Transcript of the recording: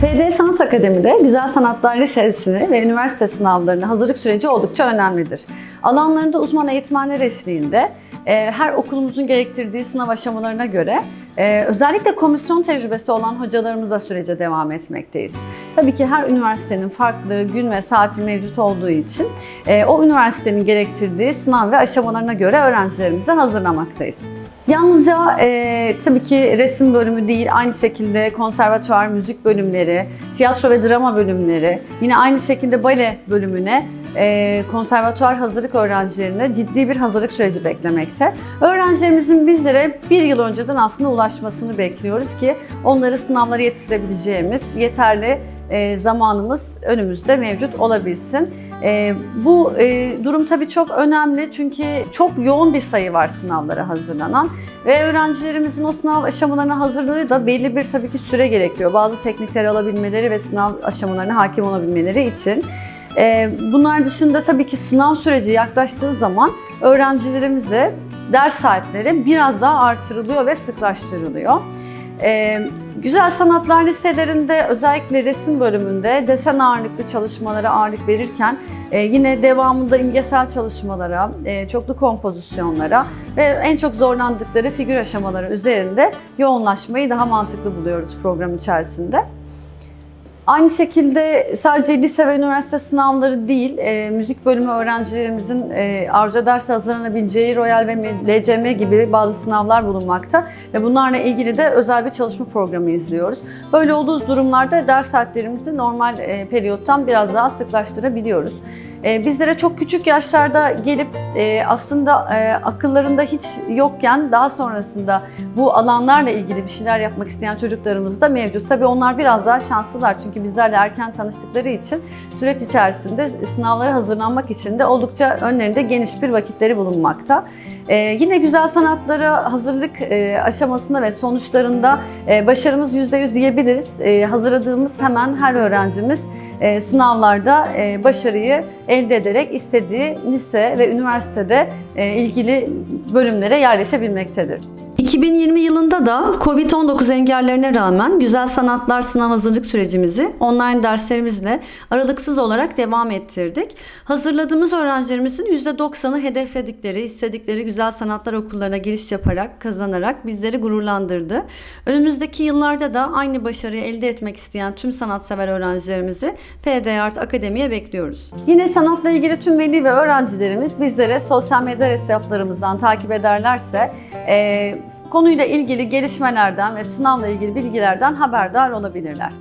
FD Sanat Akademi'de Güzel Sanatlar Lisesi ve üniversite sınavlarına hazırlık süreci oldukça önemlidir. Alanlarında uzman eğitmenler eşliğinde e, her okulumuzun gerektirdiği sınav aşamalarına göre e, özellikle komisyon tecrübesi olan hocalarımızla sürece devam etmekteyiz. Tabii ki her üniversitenin farklı gün ve saati mevcut olduğu için e, o üniversitenin gerektirdiği sınav ve aşamalarına göre öğrencilerimizi hazırlamaktayız. Yalnızca e, tabii ki resim bölümü değil, aynı şekilde konservatuvar, müzik bölümleri, tiyatro ve drama bölümleri, yine aynı şekilde bale bölümüne e, konservatuvar hazırlık öğrencilerine ciddi bir hazırlık süreci beklemekte. Öğrencilerimizin bizlere bir yıl önceden aslında ulaşmasını bekliyoruz ki onları sınavlara yetiştirebileceğimiz yeterli e, zamanımız önümüzde mevcut olabilsin. E, bu e, durum tabii çok önemli çünkü çok yoğun bir sayı var sınavlara hazırlanan ve öğrencilerimizin o sınav aşamalarına hazırlığı da belli bir tabii ki süre gerekiyor. Bazı teknikleri alabilmeleri ve sınav aşamalarına hakim olabilmeleri için. E, bunlar dışında tabii ki sınav süreci yaklaştığı zaman öğrencilerimize ders saatleri biraz daha artırılıyor ve sıklaştırılıyor. Ee, güzel sanatlar liselerinde özellikle resim bölümünde desen ağırlıklı çalışmalara ağırlık verirken e, yine devamında imgesel çalışmalara, e, çoklu kompozisyonlara ve en çok zorlandıkları figür aşamaları üzerinde yoğunlaşmayı daha mantıklı buluyoruz program içerisinde. Aynı şekilde sadece lise ve üniversite sınavları değil, e, müzik bölümü öğrencilerimizin e, arzu ederse hazırlanabileceği Royal ve LCM gibi bazı sınavlar bulunmakta ve bunlarla ilgili de özel bir çalışma programı izliyoruz. Böyle olduğu durumlarda ders saatlerimizi normal e, periyottan biraz daha sıklaştırabiliyoruz. E, bizlere çok küçük yaşlarda gelip e, aslında e, akıllarında hiç yokken daha sonrasında bu alanlarla ilgili bir şeyler yapmak isteyen çocuklarımız da mevcut. Tabii onlar biraz daha şanslılar çünkü bizlerle erken tanıştıkları için süreç içerisinde sınavlara hazırlanmak için de oldukça önlerinde geniş bir vakitleri bulunmakta. E, yine güzel sanatlara hazırlık e, aşamasında ve sonuçlarında başarımız %100 diyebiliriz. Hazırladığımız hemen her öğrencimiz sınavlarda e, başarıyı elde ederek istediği lise ve üniversitede e, ilgili bölümlere yerleşebilmektedir. 2020 yılında da Covid-19 engellerine rağmen Güzel Sanatlar sınav hazırlık sürecimizi online derslerimizle aralıksız olarak devam ettirdik. Hazırladığımız öğrencilerimizin %90'ı hedefledikleri, istedikleri güzel sanatlar okullarına giriş yaparak, kazanarak bizleri gururlandırdı. Önümüzdeki yıllarda da aynı başarıyı elde etmek isteyen tüm sanatsever öğrencilerimizi PD Art Akademi'ye bekliyoruz. Yine sanatla ilgili tüm veli ve öğrencilerimiz bizlere sosyal medya hesaplarımızdan takip ederlerse e, konuyla ilgili gelişmelerden ve sınavla ilgili bilgilerden haberdar olabilirler.